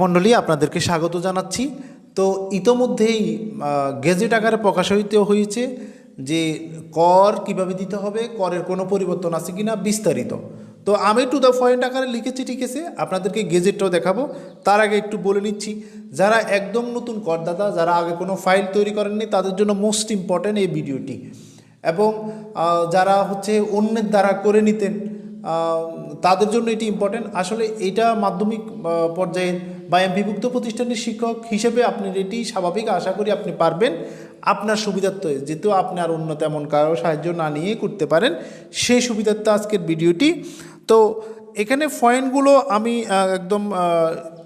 মণ্ডলী, আপনাদেরকে স্বাগত জানাচ্ছি। তো ইতোমধ্যেই গেজেট আকারে প্রকাশিত হয়েছে যে কর কীভাবে দিতে হবে, করের কোনো পরিবর্তন আছে কিনা বিস্তারিত। তো আমি টু দ্য পয়েন্ট আকারে লিখেছি, ঠিক আছে? আপনাদেরকে গেজেটটাও দেখাবো। তার আগে একটু বলে নিচ্ছি, যারা একদম নতুন করদাতা, যারা আগে কোনো ফাইল তৈরি করেননি, তাদের জন্য মোস্ট ইম্পর্ট্যান্ট এই ভিডিওটি। এবং যারা হচ্ছে অন্যের দ্বারা করে নিতেন তাদের জন্য এটি ইম্পর্টেন্ট আসলে এটা মাধ্যমিক পর্যায়ের বা এমপিভুক্ত প্রতিষ্ঠানের শিক্ষক হিসেবে আপনি এটি স্বাভাবিক আশা করি আপনি পারবেন। আপনার সুবিধার্থে, যেহেতু আপনি আর অন্য তেমন কারও সাহায্য না নিয়ে করতে পারেন, সেই সুবিধার্থে আজকের ভিডিওটি। তো এখানে পয়েন্টগুলো আমি একদম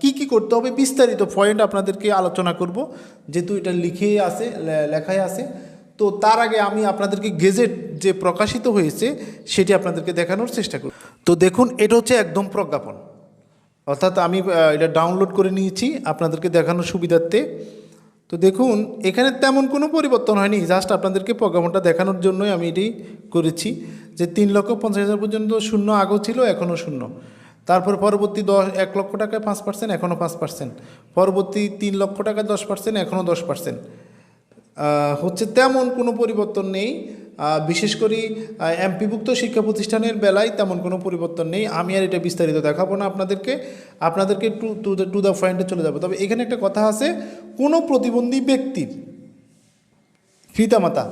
কি কি করতে হবে বিস্তারিত পয়েন্ট আপনাদেরকে আলোচনা করব। যেহেতু এটা লিখেই আছে, লে- লেখাই আছে। তো তার আগে আমি আপনাদেরকে গেজেট যে প্রকাশিত হয়েছে, সেটি আপনাদেরকে দেখানোর চেষ্টা করি। তো দেখুন, এটা হচ্ছে একদম প্রজ্ঞাপন। অর্থাৎ আমি এটা ডাউনলোড করে নিয়েছি আপনাদেরকে দেখানোর সুবিধার্থে। তো দেখুন, এখানে তেমন কোনো পরিবর্তন হয়নি। জাস্ট আপনাদেরকে প্রজ্ঞাপনটা দেখানোর জন্যই আমি এটি করেছি। যে তিন লক্ষ পঞ্চাশ হাজার পর্যন্ত শূন্য আগেও ছিল, এখনও শূন্য। তারপর পরবর্তী দশ, এক লক্ষ টাকায় পাঁচ পার্সেন্ট এখনও পাঁচ পার্সেন্ট পরবর্তী তিন লক্ষ টাকায় দশ পার্সেন্ট এখনও দশ পার্সেন্ট হচ্ছে তেমন কোনো পরিবর্তন নেই। বিশেষ করে এমপিভুক্ত শিক্ষা প্রতিষ্ঠানের বেলায় তেমন কোনো পরিবর্তন নেই। আমি আর এটা বিস্তারিত দেখাবো না আপনাদেরকে। আপনাদেরকে to to the to the পয়েন্টে চলে যাব। তবে এখানে একটা কথা আছে, কোনো প্রতিবন্ধী ব্যক্তির পিতামাতা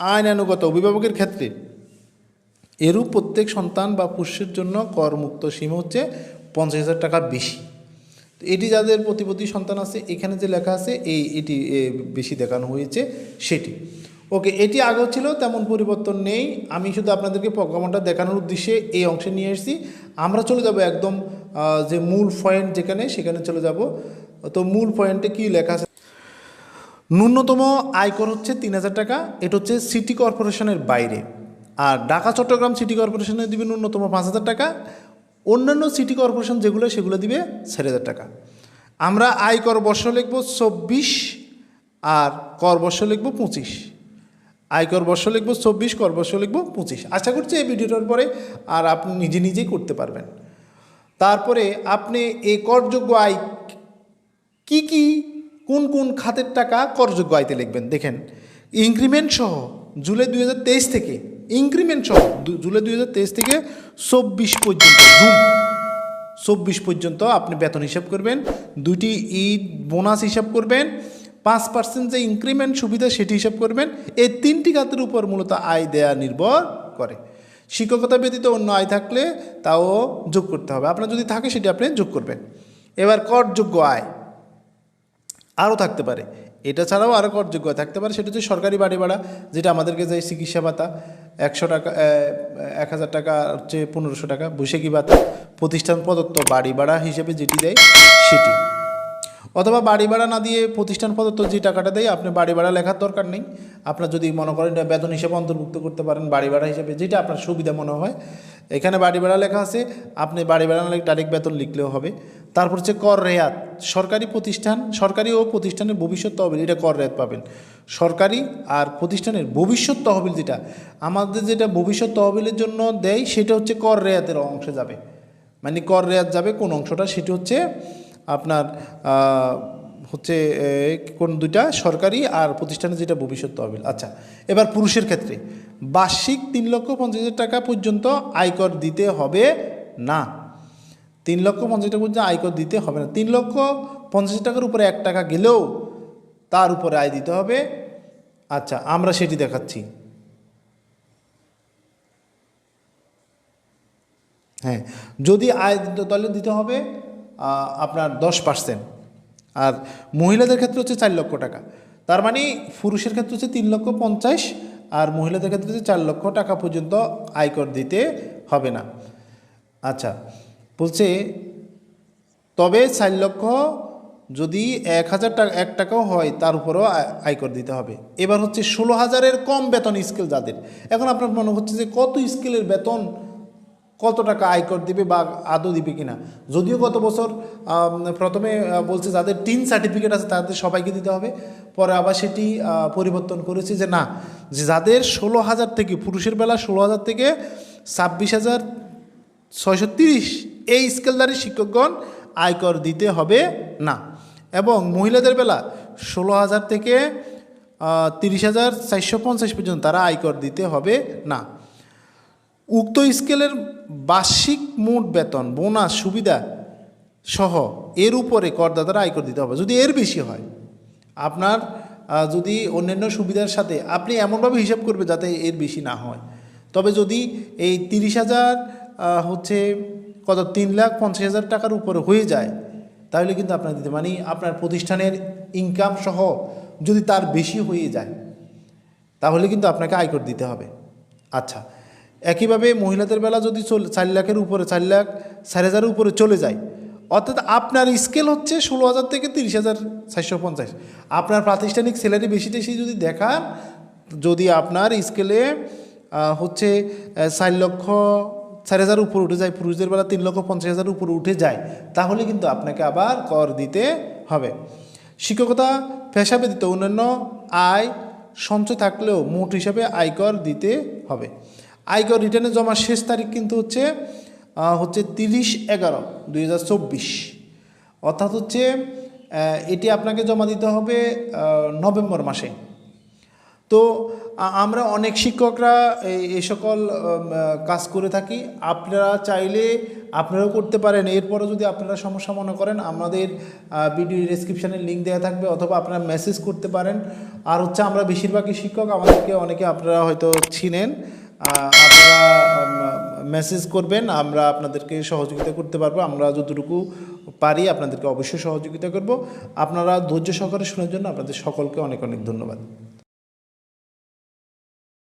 আইনানুগত অভিভাবকের ক্ষেত্রে এরূপ প্রত্যেক সন্তান বা পুষ্যের জন্য করমুক্ত সীমা হচ্ছে পঞ্চাশ হাজার টাকার বেশি। এটি যাদের প্রতিপতি সন্তান আছে, এখানে যে লেখা আছে, এই এটি বেশি দেখানো হয়েছে সেটি। ওকে, এটি আগেও ছিল, তেমন পরিবর্তন নেই। আমি শুধু আপনাদেরকে প্রোগ্রামটা দেখানোর উদ্দেশ্যে এই অংশে নিয়ে এসেছি। আমরা চলে যাব একদম যে মূল পয়েন্ট যেখানে, সেখানে চলে যাব। তো মূল পয়েন্টে কি লেখা আছে? ন্যূনতম আয়কর হচ্ছে তিন হাজার টাকা। এটা হচ্ছে সিটি কর্পোরেশনের বাইরে। আর ঢাকা, চট্টগ্রাম সিটি কর্পোরেশনে দিবে ন্যূনতম পাঁচ হাজার টাকা। অন্যান্য সিটি কর্পোরেশন যেগুলো, সেগুলো দিবে চার হাজার টাকা। আমরা আয়কর বর্ষ লিখব চব্বিশ আর কর বর্ষ লিখব পঁচিশ। আয়কর বর্ষ লিখব চব্বিশ, কর বর্ষ লিখব পঁচিশ। আশা করছি এই ভিডিওটার পরে আর আপনি নিজে নিজেই করতে পারবেন। তারপরে আপনি এই করযোগ্য আয় কি কি, কোন কোন খাতের টাকা করযোগ্য আয়তে লিখবেন? দেখেন ইনক্রিমেন্ট সহ জুলাই দুই হাজার তেইশ থেকে ইনক্রিমেন্ট সহ জুলাই দুই হাজার তেইশ থেকে চব্বিশ পর্যন্ত জুন চব্বিশ পর্যন্ত আপনি বেতন হিসাব করবেন, দুইটি ঈদ বোনাস হিসাব করবেন, পাঁচ পার্সেন্ট যে ইনক্রিমেন্ট সুবিধা সেটি হিসাব করবেন, এই তিনটি খাতের উপর মূলত আয় দেয়া নির্ভর করে। শিক্ষকতা ব্যতীত অন্য আয় থাকলে তাও যোগ করতে হবে। আপনার যদি থাকে সেটি আপনি যোগ করবেন। এবার করযোগ্য আয় আরও থাকতে পারে। এটা ছাড়াও আরও করযোগ্য, থাকতে পারে সেটা হচ্ছে সরকারি বাড়ি ভাড়া, যেটা আমাদেরকে যে চিকিৎসা ভাতা, একশো টাকা এক হাজার টাকা হচ্ছে পনেরোশো টাকা, বৈশাখী ভাতা, প্রতিষ্ঠান প্রদত্ত বাড়ি ভাড়া হিসেবে যেটি দেয় সেটি। অথবা বাড়ি ভাড়া না দিয়ে প্রতিষ্ঠান প্রদত্ত যে টাকাটা দেয়, আপনি বাড়ি ভাড়া লেখার দরকার নেই। আপনার যদি মনে করেন এটা বেতন হিসেবে অন্তর্ভুক্ত করতে পারেন বাড়ি ভাড়া হিসেবে, যেটা আপনার সুবিধা মনে হয়। এখানে বাড়ি ভাড়া লেখা আছে, আপনি বাড়ি ভাড়া না ডাইরেক্ট বেতন লিখলেও হবে। তারপর হচ্ছে কর রেয়াত। সরকারি প্রতিষ্ঠান, সরকারি ও প্রতিষ্ঠানের ভবিষ্যৎ তহবিল, এটা কর রেয়াত পাবেন। সরকারি আর প্রতিষ্ঠানের ভবিষ্যৎ তহবিল যেটা, আমাদের যেটা ভবিষ্যৎ তহবিলের জন্য দেয়, সেটা হচ্ছে কর রেয়াতের অংশে যাবে। মানে কর রেয়াত যাবে কোন অংশটা, সেটি হচ্ছে আপনার হচ্ছে কোন দুইটা, সরকারি আর প্রতিষ্ঠানের যেটা ভবিষ্যৎ তহবিল। আচ্ছা এবার পুরুষের ক্ষেত্রে। বার্ষিক তিন লক্ষ পঞ্চাশ টাকা পর্যন্ত আয়কর দিতে হবে না। তিন লক্ষ পঞ্চাশ টাকা পর্যন্ত আয়কর দিতে হবে না। তিন লক্ষ পঞ্চাশ টাকার উপরে এক টাকা গেলেও তার উপরে আয় দিতে হবে। আচ্ছা আমরা সেটি দেখাচ্ছি। হ্যাঁ যদি আয় তাহলে দিতে হবে আপনার দশ পার্সেন্ট। আর মহিলাদের ক্ষেত্রে হচ্ছে চার লক্ষ টাকা। তার মানে পুরুষের ক্ষেত্রে হচ্ছে তিন লক্ষ পঞ্চাশ, আর মহিলাদের ক্ষেত্রে হচ্ছে চার লক্ষ টাকা পর্যন্ত আয়কর দিতে হবে না। আচ্ছা বলছে, তবে চার লক্ষ যদি এক হাজার টাকা, এক টাকাও হয়, তার উপরেও আয়- আয়কর দিতে হবে। এবার হচ্ছে ষোলো হাজারের কম বেতন স্কেল যাদের। এখন আপনার মনে হচ্ছে যে কত স্কেলের বেতন, কত টাকা আয়কর দিবে বা আদৌ দিবে কিনা? যদিও গত বছর প্রথমে বলছে যাদের টিন সার্টিফিকেট আছে, তাদের সবাইকে দিতে হবে। পরে আবার সেটি পরিবর্তন করেছে যে না, যে যাদের ষোলো হাজার থেকে, পুরুষের বেলা ষোলো হাজার থেকে ছাব্বিশ হাজার ছয়শো তিরিশ এই স্কেলদারি শিক্ষকগণ আয়কর দিতে হবে না। এবং মহিলাদের বেলা ষোলো হাজার থেকে তিরিশ হাজার চারশো পঞ্চাশ পর্যন্ত তারা আয়কর দিতে হবে না। উক্ত স্কেলের বার্ষিক মোট বেতন, বোনাস, সুবিধা সহ এর উপরে করদাতারা আয়কর দিতে হবে। যদি এর বেশি হয়, আপনার যদি অন্যান্য সুবিধার সাথে আপনি এমনভাবে হিসাব করবে যাতে এর বেশি না হয়। তবে যদি এই তিরিশ হাজার হচ্ছে কত? তিন লাখ পঞ্চাশ হাজার টাকার উপরে হয়ে যায়। তাহলে কিন্তু আপনার দিতে মানে আপনার প্রতিষ্ঠানের ইনকাম সহ যদি তার বেশি হয়ে যায়, তাহলে কিন্তু আপনাকে আয়কর দিতে হবে। আচ্ছা একইভাবে মহিলাদের বেলা যদি চল- চার লাখের উপরে, চার লাখ, চার হাজারের উপরে চলে যায়, অর্থাৎ আপনার স্কেল হচ্ছে ষোলো হাজার থেকে তিরিশ হাজার চারশো পঞ্চাশ। আপনার প্রাতিষ্ঠানিক স্যালারি বেশি টেশি যদি দেখান, যদি আপনার স্কেলে হচ্ছে চার লক্ষ চার হাজার উপরে উঠে যায়, পুরুষদের বেলা তিন লক্ষ পঞ্চাশ হাজার উপরে উঠে যায়, তাহলে কিন্তু আপনাকে আবার কর দিতে হবে। শিক্ষকতা, পেশা ব্যতীত অন্যান্য আয় সঞ্চয় থাকলেও মোট হিসাবে আয়কর দিতে হবে। আয়কর রিটার্নে জমার শেষ তারিখ কিন্তু হচ্ছে হচ্ছে তিরিশ এগারো দুই অর্থাৎ হচ্ছে এটি আপনাকে জমা দিতে হবে নভেম্বর মাসে। তো আমরা অনেক শিক্ষকরা এই এই সকল কাজ করে থাকি। আপনারা চাইলে আপনারাও করতে পারেন। এরপরে যদি আপনারা সমস্যা মনে করেন আমাদের ভিডিও ডিসক্রিপশানে লিঙ্ক দেওয়া থাকবে অথবা আপনারা মেসেজ করতে পারেন। আর হচ্ছে আমরা বেশিরভাগই শিক্ষক আমাদেরকে অনেকে আপনারা হয়তো আহ, আপনারা মেসেজ করবেন আমরা আপনাদেরকে সহযোগিতা করতে পারব। আমরা যতটুকু পারি আপনাদেরকে অবশ্যই সহযোগিতা করব। আপনারা ধৈর্য সহকারে শোনার জন্য আপনাদের সকলকে অনেক অনেক ধন্যবাদ।